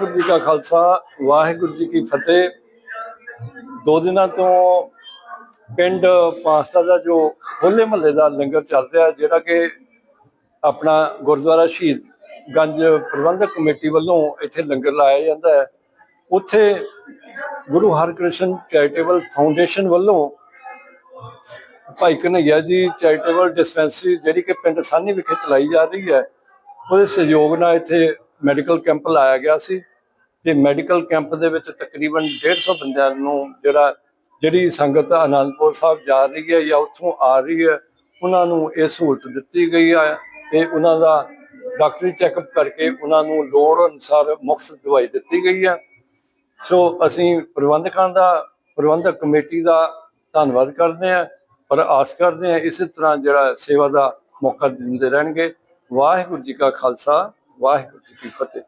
ਵਾਹਿਗੁਰੂ ਜੀ ਕਾ ਖਾਲਸਾ, ਵਾਹਿਗੁਰੂ ਜੀ ਕੀ ਫਤਿਹ। ਦੋ ਦਿਨਾਂ ਤੋਂ ਪਿੰਡ ਪਾਸਤਾ ਦਾ ਜੋ ਹੋਲੇ ਮਹੱਲੇ ਦਾ ਲੰਗਰ ਚੱਲ ਰਿਹਾ, ਜਿਹੜਾ ਕਿ ਆਪਣਾ ਗੁਰਦੁਆਰਾ ਸ਼ਹੀਦ ਗੰਜ ਪ੍ਰਬੰਧਕ ਕਮੇਟੀ ਵੱਲੋਂ ਇੱਥੇ ਲੰਗਰ ਲਾਇਆ ਜਾਂਦਾ ਹੈ। ਉੱਥੇ ਗੁਰੂ ਹਰਕ੍ਰਿਸ਼ਨ ਚੈਰੀਟੇਬਲ ਫਾਊਂਡੇਸ਼ਨ ਵੱਲੋਂ ਭਾਈ ਕਨਈਆ ਜੀ ਚੈਰੀਟੇਬਲ ਡਿਸਪੈਂਸਰੀ, ਜਿਹੜੀ ਕਿ ਪਿੰਡ ਸਾਨੀ ਵਿਖੇ ਚਲਾਈ ਜਾ ਰਹੀ ਹੈ, ਉਹਦੇ ਸਹਿਯੋਗ ਨਾਲ ਇੱਥੇ ਮੈਡੀਕਲ ਕੈਂਪ ਲਾਇਆ ਗਿਆ ਸੀ। ਤੇ ਮੈਡੀਕਲ ਕੈਂਪ ਦੇ ਵਿੱਚ ਤਕਰੀਬਨ 150 ਬੰਦਿਆਂ ਨੂੰ ਜਿਹੜਾ, ਜਿਹੜੀ ਸੰਗਤ ਆਨੰਦਪੁਰ ਸਾਹਿਬ ਜਾ ਰਹੀ ਹੈ ਜਾਂ ਉੱਥੋਂ ਆ ਰਹੀ ਹੈ, ਉਹਨਾਂ ਨੂੰ ਇਹ ਸਹੂਲਤ ਦਿੱਤੀ ਗਈ ਹੈ ਤੇ ਉਹਨਾਂ ਦਾ ਡਾਕਟਰੀ ਚੈੱਕਅਪ ਕਰਕੇ ਉਹਨਾਂ ਨੂੰ ਲੋੜ ਅਨੁਸਾਰ ਮੁਫਤ ਦਵਾਈ ਦਿੱਤੀ ਗਈ ਹੈ ਸੋ ਅਸੀਂ ਪ੍ਰਬੰਧਕਾਂ ਦਾ, ਪ੍ਰਬੰਧਕ ਕਮੇਟੀ ਦਾ ਧੰਨਵਾਦ ਕਰਦੇ ਹਾਂ, ਪਰ ਆਸ ਕਰਦੇ ਹਾਂ ਇਸੇ ਤਰ੍ਹਾਂ ਜਿਹੜਾ ਸੇਵਾ ਦਾ ਮੌਕਾ ਦਿੰਦੇ ਰਹਿਣਗੇ। ਵਾਹਿਗੁਰੂ ਜੀ ਕਾ ਖਾਲਸਾ, ਵਾਹਿਗੁਰੂ ਜੀ ਕੀ ਫਤਿਹ।